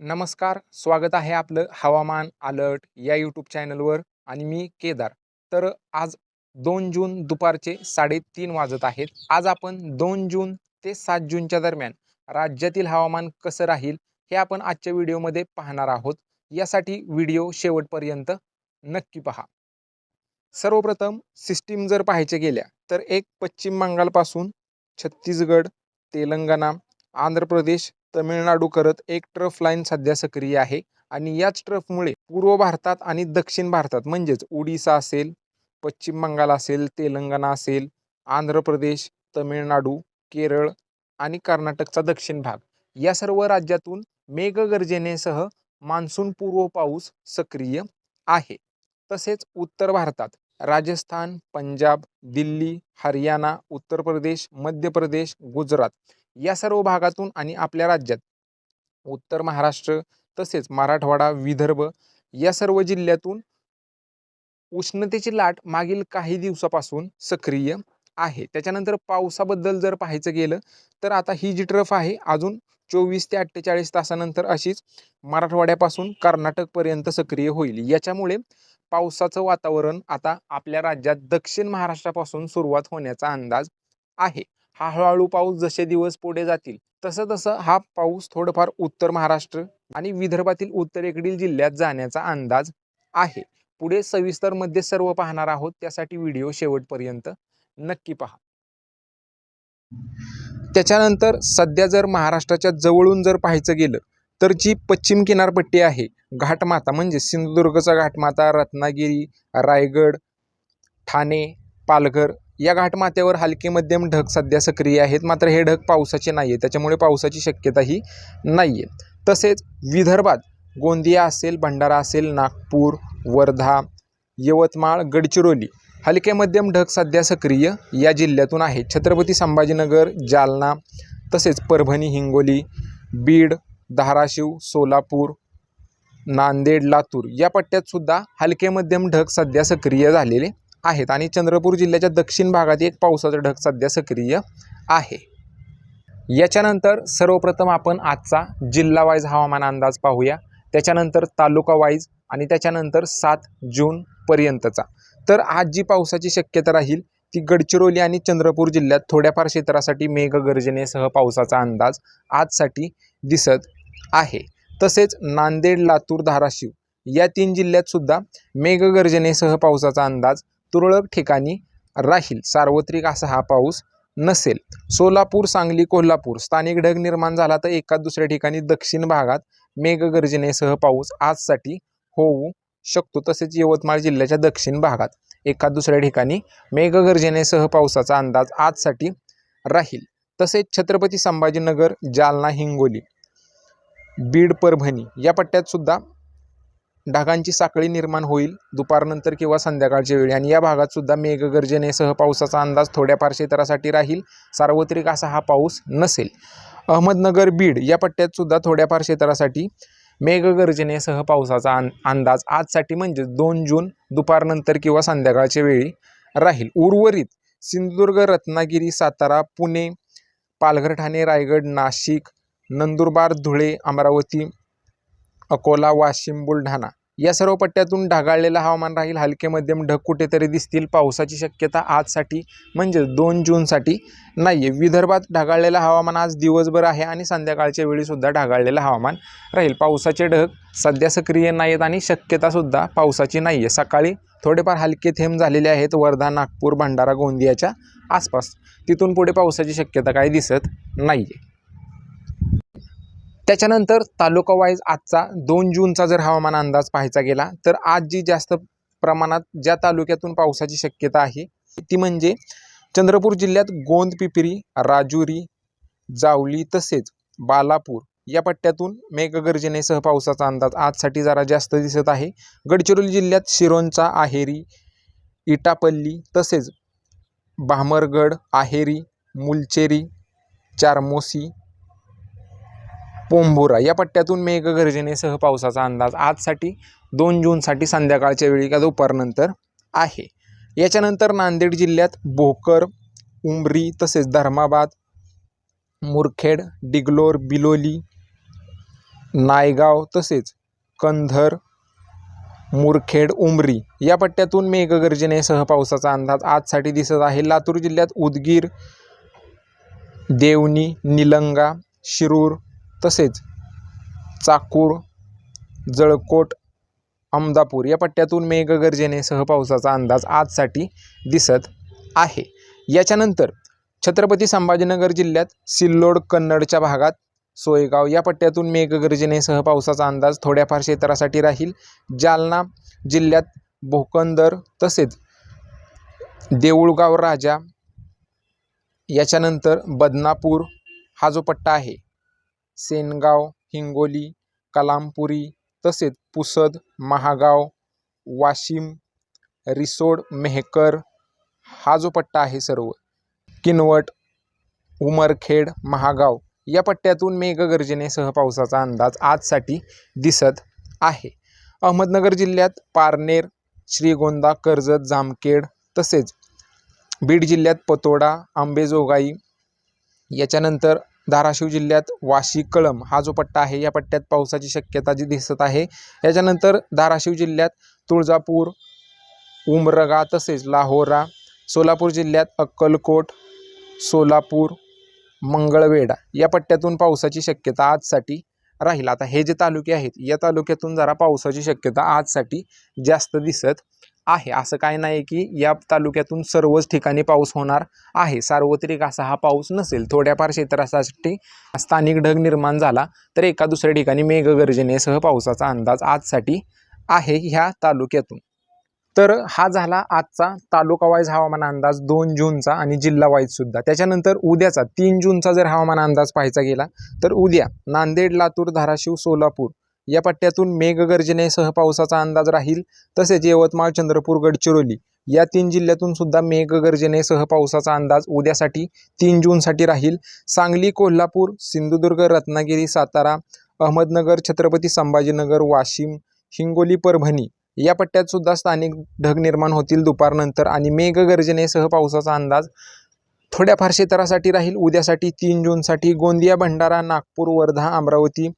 नमस्कार स्वागत आहे आपलं हवामान अलर्ट या यूट्यूब चॅनलवर आणि मी केदार. तर आज दोन जून दुपारचे साडेतीन वाजत आहेत. आज आपण दोन जून ते सात जूनच्या दरम्यान राज्यातील हवामान कसं राहील हे आपण आजच्या व्हिडिओमध्ये पाहणार आहोत. यासाठी व्हिडिओ शेवटपर्यंत नक्की पहा. सर्वप्रथम सिस्टीम जर पाहायचे गेल्या तर एक पश्चिम बंगालपासून छत्तीसगड तेलंगणा आंध्र प्रदेश तमिळनाडू करत एक ट्रफ लाईन सध्या सक्रिय आहे. आणि याच ट्रफमुळे पूर्व भारतात आणि दक्षिण भारतात म्हणजेच ओडिसा असेल पश्चिम बंगाल असेल तेलंगणा असेल आंध्र प्रदेश तमिळनाडू केरळ आणि कर्नाटकचा दक्षिण भाग या सर्व राज्यातून मेघगर्जनेसह मान्सून पूर्व पाऊस सक्रिय आहे. तसेच उत्तर भारतात राजस्थान पंजाब दिल्ली हरियाणा उत्तर प्रदेश मध्य प्रदेश गुजरात या सर्व भागातून आणि आपल्या राज्यात. उत्तर महाराष्ट्र तसेच मराठवाडा विदर्भ या सर्व जिल्ह्यातून उष्णतेची लाट मागील काही दिवसापासून सक्रिय आहे. त्याच्यानंतर पावसाबद्दल जर पाहायचं गेलं तर आता ही जी ट्रफ आहे अजून चोवीस ते अठ्ठेचाळीस तासानंतर अशीच मराठवाड्यापासून कर्नाटकपर्यंत सक्रिय होईल. याच्यामुळे पावसाचं वातावरण आता आपल्या राज्यात दक्षिण महाराष्ट्रापासून सुरुवात होण्याचा अंदाज आहे. हा हळूहळू पाऊस जसे दिवस पुढे जातील तसं तसं हा पाऊस थोडंफार उत्तर महाराष्ट्र आणि विदर्भातील उत्तरेकडील जिल्ह्यात जाण्याचा अंदाज आहे. पुढे सविस्तरमध्ये सर्व पाहणार आहोत त्यासाठी व्हिडिओ शेवटपर्यंत नक्की पहा. त्याच्यानंतर सध्या जर महाराष्ट्राच्या जवळून जर पाहायचं गेलं तर जी पश्चिम किनारपट्टी आहे घाटमाता म्हणजे सिंधुदुर्गचा घाटमाता रत्नागिरी रायगड ठाणे पालघर या घाटमाथ्यावर हलके मध्यम ढग सध्या सक्रिय आहेत. मात्र हे ढग पावसाचे नाही आहे त्याच्यामुळे पावसाची शक्यताही नाही आहे तसेच विदर्भात गोंदिया असेल भंडारा असेल नागपूर वर्धा यवतमाळ गडचिरोली हलके मध्यम ढग सध्या सक्रिय या जिल्ह्यातून आहेत. छत्रपती संभाजीनगर जालना तसेच परभणी हिंगोली बीड धाराशिव सोलापूर नांदेड लातूर या पट्ट्यात सुद्धा हलके मध्यम ढग सध्या सक्रिय झालेले आहेत आणि चंद्रपूर जिल्ह्याच्या दक्षिण भागात एक पावसाचा ढग सध्या सक्रिय आहे. याच्यानंतर सर्वप्रथम आपण आजचा जिल्हा वाईज हवामान अंदाज पाहूया. त्याच्यानंतर तालुका वाईज आणि त्याच्यानंतर सात जूनपर्यंतचा तर आज जी पावसाची शक्यता राहील ती गडचिरोली आणि चंद्रपूर जिल्ह्यात थोड्याफार क्षेत्रासाठी मेघगर्जनेसह पावसाचा अंदाज आजसाठी दिसत आहे. तसेच नांदेड लातूर धाराशिव या तीन जिल्ह्यात सुद्धा मेघगर्जनेसह पावसाचा अंदाज तुरळक ठिकाणी राहील. सार्वत्रिक असा हा पाऊस नसेल. सोलापूर सांगली कोल्हापूर स्थानिक ढग निर्माण झाला तर एका दुसऱ्या ठिकाणी दक्षिण भागात मेघगर्जनेसह पाऊस आजसाठी होऊ शकतो. तसेच यवतमाळ जिल्ह्याच्या दक्षिण भागात एका दुसऱ्या ठिकाणी मेघगर्जनेसह पावसाचा अंदाज आजसाठी राहील. तसेच छत्रपती संभाजीनगर जालना हिंगोली बीड परभणी या पट्ट्यात सुद्धा ढगांची साखळी निर्माण होईल दुपारनंतर किंवा संध्याकाळच्या वेळी. आणि या भागात सुद्धा मेघगर्जनेसह पावसाचा अंदाज थोड्याफार क्षेत्रासाठी राहील. सार्वत्रिक असा हा पाऊस नसेल. अहमदनगर बीड या पट्ट्यात सुद्धा थोड्याफार क्षेत्रासाठी मेघगर्जनेसह पावसाचा अं अंदाज आजसाठी म्हणजे दोन जून दुपारनंतर किंवा संध्याकाळच्या वेळी राहील. उर्वरित सिंधुदुर्ग रत्नागिरी सातारा पुणे पालघर ठाणे रायगड नाशिक नंदुरबार धुळे अमरावती अकोला वाशिम बुलढाणा या सर्व पट्ट्यातून ढगाळलेलं हवामान राहील. हलके मध्यम ढग कुठेतरी दिसतील. पावसाची शक्यता आजसाठी म्हणजे दोन जूनसाठी नाही आहे विदर्भात ढगाळलेलं हवामान आज दिवसभर आहे आणि संध्याकाळच्या वेळीसुद्धा ढगाळलेलं हवामान राहील. पावसाचे ढग सध्या सक्रिय नाही आहेत आणि शक्यतासुद्धा पावसाची नाही आहे सकाळी थोडेफार हलके थेंब झालेले आहेत. वर्धा नागपूर भंडारा गोंदियाच्या आसपास. तिथून पुढे पावसाची शक्यता काही दिसत नाही आहे त्याच्यानंतर तालुका वाईज आजचा दोन जूनचा जर हवामान अंदाज पाहायचा गेला तर आज जी जास्त प्रमाणात ज्या तालुक्यातून पावसाची शक्यता आहे ती म्हणजे चंद्रपूर जिल्ह्यात गोंद पिपरी राजुरी जावली तसेच बालापूर या पट्ट्यातून मेघगर्जनेसह पावसाचा अंदाज आजसाठी जरा जास्त दिसत आहे. गडचिरोली जिल्ह्यात शिरोंचा आहेरी इटापल्ली तसेच भामरगड आहेरी मुलचेरी चारमोसी पोंभुरा या पट्ट्यातून मेघगर्जनेसह पावसाचा अंदाज आजसाठी दोन जूनसाठी संध्याकाळच्या वेळी का दुपारनंतर आहे. याच्यानंतर नांदेड जिल्ह्यात भोकर उमरी तसेच धर्माबाद मुरखेड डिगलोर बिलोली नायगाव तसेच कंधर मुरखेड उमरी या पट्ट्यातून मेघगर्जनेसह पावसाचा अंदाज आजसाठी दिसत आहे. लातूर जिल्ह्यात उदगीर देवणी निलंगा शिरूर तसेच चाकूर जळकोट अमदापूर या पट्ट्यातून मेघगर्जनेसह पावसाचा अंदाज आजसाठी दिसत आहे. याच्यानंतर छत्रपती संभाजीनगर जिल्ह्यात सिल्लोड कन्नडच्या भागात सोयगाव या पट्ट्यातून मेघगर्जनेसह पावसाचा अंदाज थोड्याफार क्षेत्रासाठी राहील. जालना जिल्ह्यात भोकंदर तसेच देऊळगाव राजा याच्यानंतर बदनापूर हा जो पट्टा आहे सेनगाव हिंगोली कलामपुरी तसेच पुसद महागाव वाशिम रिसोड मेहकर हा जो पट्टा आहे सर्व. किनवट उमरखेड महागाव या पट्ट्यातून मेघगर्जनेसह पावसाचा अंदाज आजसाठी दिसत आहे. अहमदनगर जिल्ह्यात पारनेर श्रीगोंदा कर्जत जामखेड तसेच बीड जिल्ह्यात पतोडा आंबेजोगाई याच्यानंतर धाराशिव जिल्ह्यात वाशी कळम हा जो पट्टा आहे या पट्ट्यात पावसाची शक्यता जी दिसत आहे याच्यानंतर धाराशिव जिल्ह्यात तुळजापूर उमरगा तसेच लाहोरा सोलापूर जिल्ह्यात अक्कलकोट सोलापूर मंगळवेढा या पट्ट्यातून पावसाची शक्यता आजसाठी राहील. आता हे जे तालुके आहेत या तालुक्यातून जरा पावसाची शक्यता आजसाठी जास्त दिसत आहे. असं काय नाही की या तालुक्यातून सर्वच ठिकाणी पाऊस होणार आहे. सार्वत्रिक असा हा पाऊस नसेल. थोड्याफार क्षेत्रासाठी स्थानिक ढग निर्माण झाला तर एका दुसऱ्या ठिकाणी मेघगर्जनेसह पावसाचा अंदाज आजसाठी आहे ह्या तालुक्यातून. तर हा झाला आजचा तालुका वाईज हवामान अंदाज दोन जूनचा आणि जिल्हा त्याच्यानंतर उद्याचा तीन जूनचा जर हवामान अंदाज पाहायचा गेला तर उद्या नांदेड लातूर धाराशिव सोलापूर या पट्ट्यातून मेघगर्जनेसह पावसाचा अंदाज राहील तसेच यवतमाळ चंद्रपूर गडचिरोली या तीन जिल्ह्यातून सुद्धा मेघगर्जनेसह पावसाचा अंदाज उद्यासाठी तीन जूनसाठी राहील. सांगली कोल्हापूर सिंधुदुर्ग रत्नागिरी सातारा अहमदनगर छत्रपती संभाजीनगर वाशिम हिंगोली परभणी या पट्ट्यात सुद्धा स्थानिक ढग निर्माण होतील दुपारनंतर आणि मेघगर्जनेसह पावसाचा अंदाज थोड्याफार क्षेत्रासाठी राहील. उद्यासाठी तीन जूनसाठी गोंदिया भंडारा नागपूर वर्धा अमरावती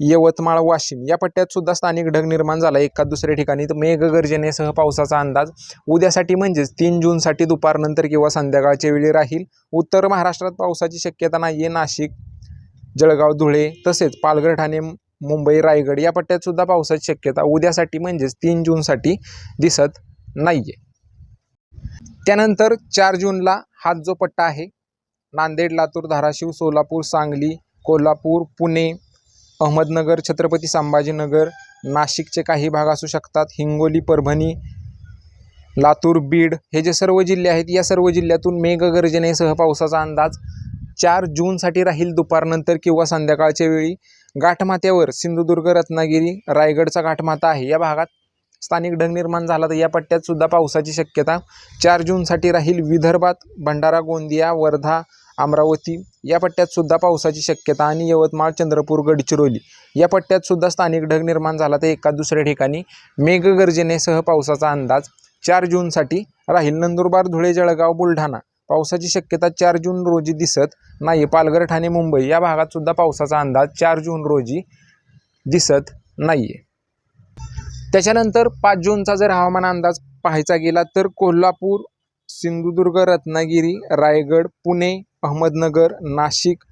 यवतमाळ वाशिम या पट्ट्यात सुद्धा स्थानिक ढग निर्माण झाला. एका दुसऱ्या ठिकाणी तर मेघगर्जनेसह पावसाचा अंदाज. उद्यासाठी म्हणजेच तीन जूनसाठी दुपारनंतर किंवा संध्याकाळच्या वेळी राहील. उत्तर महाराष्ट्रात पावसाची शक्यता नाही आहे नाशिक जळगाव धुळे तसेच पालघर ठाणे मुंबई रायगड या पट्ट्यात सुद्धा पावसाची शक्यता उद्यासाठी म्हणजेच तीन जूनसाठी दिसत नाही आहे त्यानंतर चार जूनला हा जो पट्टा आहे नांदेड लातूर धाराशिव सोलापूर सांगली कोल्हापूर पुणे अहमदनगर छत्रपती संभाजीनगर नाशिकचे काही भाग असू शकतात. हिंगोली परभणी लातूर बीड हे जे सर्व जिल्हे आहेत या सर्व जिल्ह्यातून मेघगर्जनेसह पावसाचा अंदाज चार जूनसाठी राहील दुपारनंतर किंवा संध्याकाळच्या वेळी. गाठमाथ्यावर सिंधुदुर्ग रत्नागिरी रायगडचा गाठमाथा आहे. या भागात स्थानिक ढग निर्माण झाला तर या पट्ट्यात सुद्धा पावसाची शक्यता चार जूनसाठी राहील. विदर्भात भंडारा गोंदिया वर्धा अमरावती. या पट्ट्यात सुद्धा पावसाची शक्यता आणि यवतमाळ चंद्रपूर गडचिरोली या पट्ट्यात सुद्धा स्थानिक ढग निर्माण झाला तर एका दुसऱ्या ठिकाणी मेघगर्जनेसह पावसाचा अंदाज चार जूनसाठी राहील. नंदुरबार धुळे जळगाव बुलढाणा पावसाची शक्यता चार जून रोजी दिसत नाही. पालघर ठाणे मुंबई या भागात सुद्धा पावसाचा अंदाज चार जून रोजी दिसत नाही आहे त्याच्यानंतर पाच जूनचा जर हवामान अंदाज पाहायचा गेला तर कोल्हापूर सिंधुदुर्ग रत्नागिरी रायगड पुणे अहमदनगर नाशिक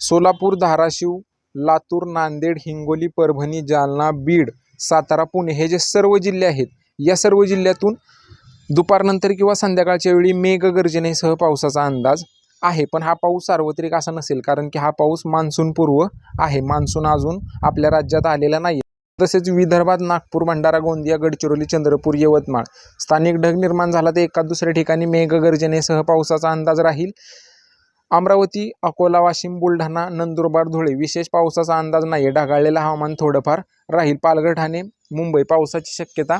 सोलापूर धाराशिव लातूर नांदेड हिंगोली परभणी जालना बीड सातारा पुणे हे जे सर्व जिल्हे आहेत या सर्व जिल्ह्यातून दुपारनंतर किंवा संध्याकाळच्या वेळी मेघगर्जनेसह पावसाचा अंदाज आहे. पण हा पाऊस सार्वत्रिक असा नसेल कारण की हा पाऊस मान्सूनपूर्व आहे. मान्सून अजून आपल्या राज्यात आलेला नाही तसेच विदर्भात नागपूर भंडारा गोंदिया गडचिरोली चंद्रपूर यवतमाळ स्थानिक ढग निर्माण झाला तर एका दुसऱ्या ठिकाणी मेघगर्जनेसह पावसाचा अंदाज राहील. अमरावती अकोला वाशिम बुलढाणा नंदुरबार धुळे विशेष पावसाचा अंदाज नाही ढगाळलेलं हवामान थोडंफार राहील. पालघर ठाणे मुंबई पावसाची शक्यता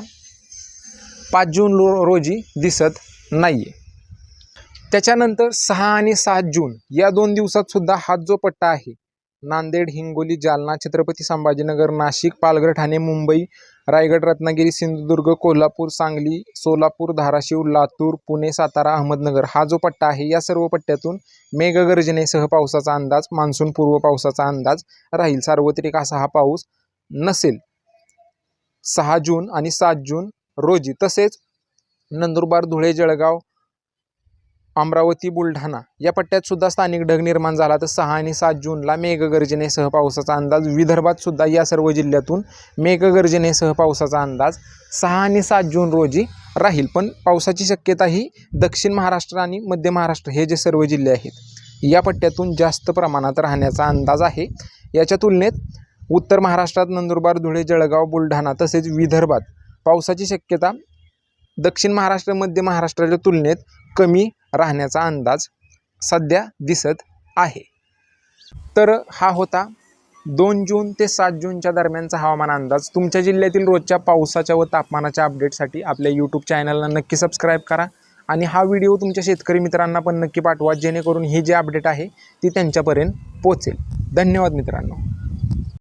पाच जून रोजी दिसत नाही आहे त्याच्यानंतर सहा आणि सात जून या दोन दिवसात सुद्धा हा जो पट्टा आहे नांदेड हिंगोली जालना छत्रपती संभाजीनगर नाशिक पालघर ठाणे मुंबई रायगड रत्नागिरी सिंधुदुर्ग कोल्हापूर सांगली सोलापूर धाराशिव लातूर पुणे सातारा अहमदनगर हा जो पट्टा आहे या सर्व पट्ट्यातून मेघगर्जनेसह पावसाचा अंदाज मान्सून पूर्व पावसाचा अंदाज राहील. सार्वत्रिक असा हा पाऊस नसेल. सहा जून आणि सात जून रोजी. तसेच नंदुरबार धुळे जळगाव अमरावती बुलढाणा या पट्ट्यात सुद्धा स्थानिक ढग निर्माण झाला. तर सहा आणि सात जूनला मेघगर्जनेसह पावसाचा अंदाज. विदर्भात सुद्धा या सर्व जिल्ह्यातून मेघगर्जनेसह पावसाचा अंदाज सहा आणि सात जून रोजी राहील. पण पावसाची शक्यता ही दक्षिण महाराष्ट्र आणि मध्य महाराष्ट्र हे जे सर्व जिल्हे आहेत या पट्ट्यातून जास्त प्रमाणात राहण्याचा अंदाज आहे. याच्या तुलनेत उत्तर महाराष्ट्रात नंदुरबार धुळे जळगाव बुलढाणा तसेच विदर्भात पावसाची शक्यता दक्षिण महाराष्ट्र मध्य महाराष्ट्राच्या तुलनेत कमी राहण्याचा अंदाज सध्या दिसत आहे. तर हा होता दोन जून ते सात जूनच्या दरम्यानचा हवामान अंदाज. तुमच्या जिल्ह्यातील रोजच्या पावसाच्या व तापमानाच्या अपडेटसाठी आपल्या यूट्यूब चॅनलला नक्की सबस्क्राईब करा आणि हा व्हिडिओ तुमच्या शेतकरी मित्रांना पण नक्की पाठवा जेणेकरून ही जी अपडेट आहे ती त्यांच्यापर्यंत पोचेल धन्यवाद मित्रांनो.